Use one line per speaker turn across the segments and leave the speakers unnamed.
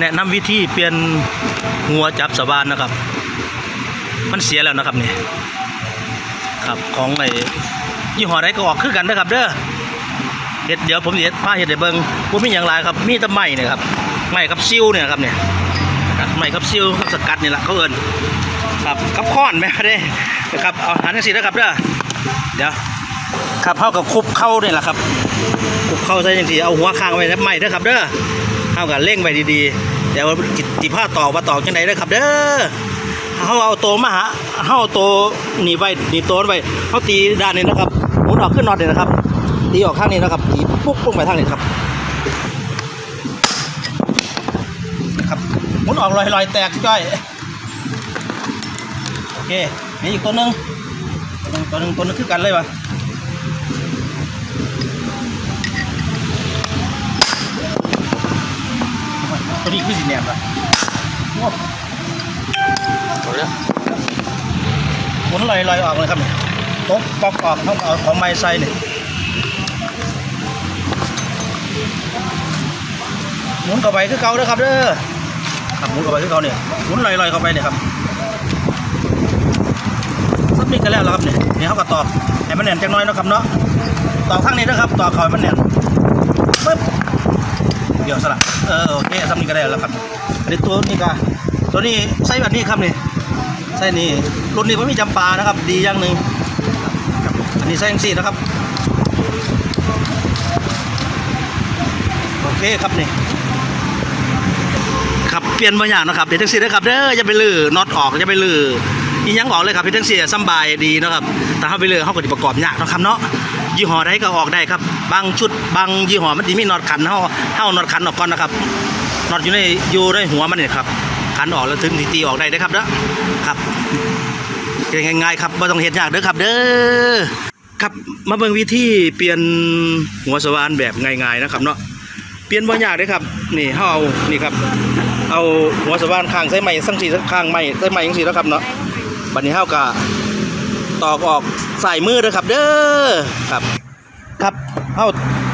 แนะนำวิธีเปลี่ยนหัวจับสว่านนะครับ มันเสียแล้วนะครับนี่ครับของไอ้ยี่ห้อใดก็ออกคือกันนะครับเด้อเฮ็ดเดี๋ยวผมเฮ็ดผ้าเฮ็ดให้เบิ่งบ่มีหยังหลายครับ มีแต่ไม้เนี่ยครับไม้กับซิวเนี่ยครับเนี่ยไม้กับซิวกับสกัดนี่แหละเขาเอินครับกับค้อนแม่เด้นะครับเอาหันทีนะครับเด้อเดี๋ยวครับเฮากับคุบเข้าเนี่ยแหละครับคุบเข้าใส่จังซี่เอาหัวค้างไว้ในไม้เด้อครับเด้อ เฮาก็เล่งไว้ดีๆเดี๋ยวสิผ้าตอกว่าตอกจังไดเด้ครับ เด้อเขาเอาโตมาหาเขาเอาโตหนีไว้หนีโตไว้เขาตีด้านนี้นะครับหมุนออกขึ้นนอนเลยนะครับตีออกข้างนี้นะครับตีปุ๊บลงไปทางนี้ครับครับหมุนออกลอยลอยๆแตกจ้อยโอเคนี่อีกตัวหนึงตัวหนึงตัวหนึงตัวหนึงคือกันเลยวะ ตัวนี้คือสีแหนบอะโอ้หมุนลอยลอยๆออกเลยครับเนี่ยตกปอกออกต้องเอาของไม้ใส่เนี่ยหมุนเข้าไปคือเก่าเด้อครับเด้อครับหมุนเข้าไปคือเก่าเนี่ยหมุนลอยลอยๆเข้าไปเนี่ยครับสักนิดก็แล้วแล้วครับเนี่ยนี่เขาก็ตอกให้มันแน่นจังน้อยเนาะครับเนาะตอกข้างนี้นะครับตอกเข้าให้มันแน่นปึ๊บ เดี๋ยวสละเออโอเคสักนิดก็ได้แล้วครับอันนี้ตัวนี้ก็ตัวนี้ใส่แบบนี้ครับนี่ไส้นี่รุ่นนี้ผมมีจำปานะครับ ดีอย่างหนึ่งอันนี้ไส้ยังสี่นะครับโอเคครับนี่ครับเปลี่ยนบางอย่างนะครับเดี๋ยวทั้งสี่นะครับเด้ออย่าไปลือน็อตออกอย่าไปลืออีหยังออกเลยครับเดี๋ยวทั้งสี่สำบายดีนะครับแต่ถ้าไปลือเขาก็จะประกอบยากนะครับเนาะยี่ห้อใดก็ออกได้ครับ บางชุดบางยี่ห้อมันจะมีน็อตขันเขาเขาเอาน็อตขันออกก่อนนะครับน็อตอยู่ในอยู่ในหัวมันเนี่ยครับขันออกแล้วถึงตีออกได้นะครับเด้อครับง่ายๆครับไม่ต้องเห็นยากเด้อครับ เด้อครับมาเบิ่งวิธีเปลี่ยนหัวสว่านแบบง่ายๆนะครับเนาะเปลี่ยนบ่ยากเด้อครับ นี่เฮาเอานี่ครับ เอาหัวสว่านข้างใส่ไม้สังสีข้างไม้ใส่ไม้จังซี่แล้วครับเนาะบัดนี้เฮาก็ ตอกออกใส่มือเด้อครับ เด้อครับ ครับเฮา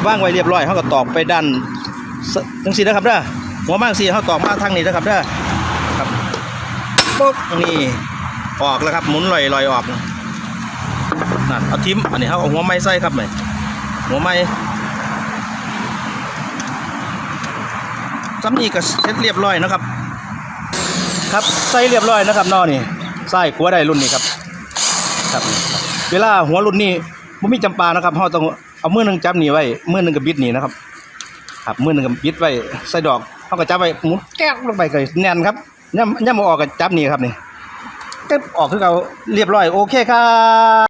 ว่างไว้เรียบร้อยเฮาก็ตอกไปด้านสจังซี่นะครับเด้อหัวมากซี่เฮาตอกมาทางนี้นะครับเด้อครับปุ๊บนี่ออกแล้วครับหมุนลอยลอยออกนั่นเอาทิมอันนี้เขาเอาหัวไม้ใส่ครับไหมหัวไม้ซ้ำนี่ก็เสร็จเรียบร้อยนะครับ ครับใส่เรียบร้อยนะครับนอนี่ใส่ขัวได้รุ่นนี้ครับ ครับ เวลาหัวรุ่นนี้มันมีจำปานะครับเขาต้องเอามือหนึ่งจับหนีไว้มือหนึ่งกับบิดหนีนะครับครับมือหนึ่งกับบิดไว้ใส่ดอกเขาก็จับไว้หมุนแก๊กลงไปก็แน่นครับย่ำย่ำมาออกกับจับหนีครับนี่ตึ๊บออกคือเราเรียบร้อยโอเคครับ